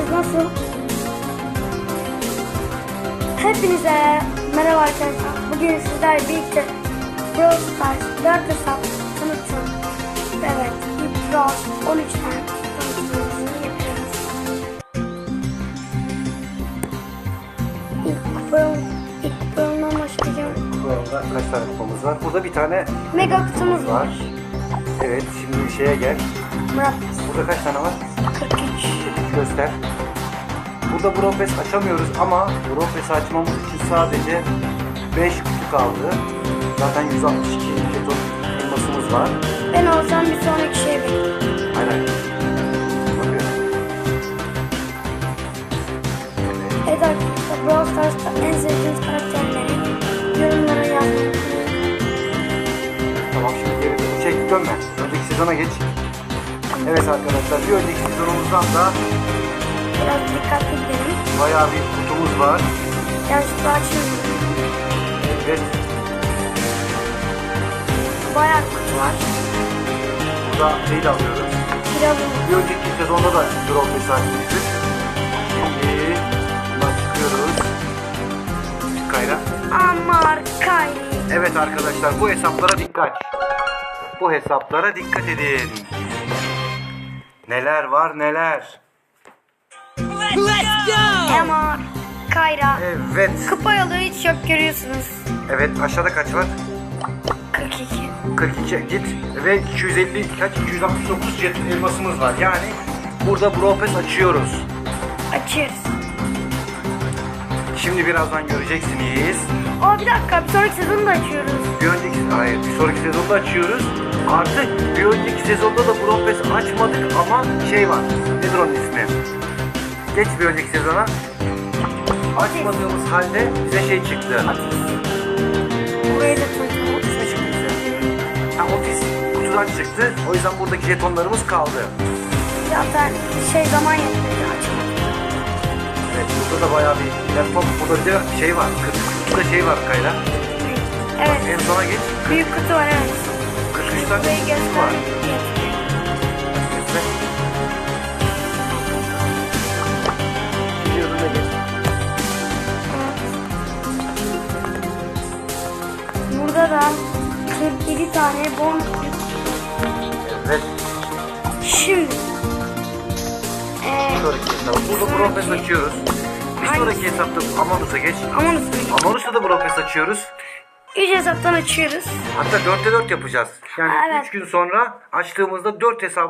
herkes nasıl? Hepinize merhaba arkadaşlar. Bugün sizlerle birlikte Brawl Stars 4 hesap tanıtım. Evet, ilk Brawl 13 tane tanıtımımızı yapıyoruz. İlk Brawl, ilk Brawl'dan başlayacağım. Burada kaç tane kupamız var? Burada bir tane Mega kutumuz var. Evet, şimdi şeye gel. Murat. Burada kaç tane var? 43. Göster. Burada Brofes açamıyoruz ama Brofes açmamız için sadece 5 kutu kaldı. Zaten 162 jeton elmasımız var. Ben olsam bir sonraki şey bekliyorum. Aynen. Bakıyorum. Evet. Arkadaşlar Brawl Stars'ta en sevdiğiniz karakterleri yorumlara yazmayı Tamam şimdi geri çek dönme. Önceki sezona geç. Evet arkadaşlar bir önceki sezonumuzdan da Biraz dikkatli gidelim. bayağı bir kutumuz var. Yanlışlıkla açıyorum. Evet. Bayağı kutu var. Burada şeyi de alıyoruz. Biraz Bir önceki sezonda da Brofes açmıştık. Şimdi bundan çıkıyoruz. Kayra. Amar Kayri. Evet arkadaşlar bu hesaplara dikkat. Bu hesaplara dikkat edin. Neler var neler. Amar Kayra. Evet. Kupa yolu hiç yok görüyorsunuz. Evet aşağıda kaç var? 42. 42 git ve 250 kaç 269 jet elmasımız var. Yani burada Brofes açıyoruz. Açıyoruz. Şimdi birazdan göreceksiniz. Aa bir dakika bir sonraki sezonu da açıyoruz. Bir önceki hayır bir sonraki sezonda açıyoruz. Artık bir önceki sezonda da Brofes açmadık ama şey var. Nedir onun ismi? Geç bir önceki sezona. Açmadığımız halde bize şey çıktı. Burayı da tanıtalım. Otis mi çıktı bize? Ha Otis kutudan çıktı. O yüzden buradaki jetonlarımız kaldı. Zaten şey zaman yetmedi açalım. Evet burada da bayağı bir laptop burada bir de şey var. 40 kutuda şey var Kayla. Evet. En sona geç. Büyük kutu var evet. 43 tane Burayı kutu var. göster. Burada da 47 tane bonus. Evet. Şimdi. Eee Bir sonraki hesap. Burada Brofes açıyoruz. Bir sonraki hesapta Amanus'a geç. aman üstüne. Amanus'ta da Brofes açıyoruz. 3 hesaptan açıyoruz. Hatta 4'te 4 yapacağız. Yani Evet. 3 gün sonra açtığımızda 4 hesabı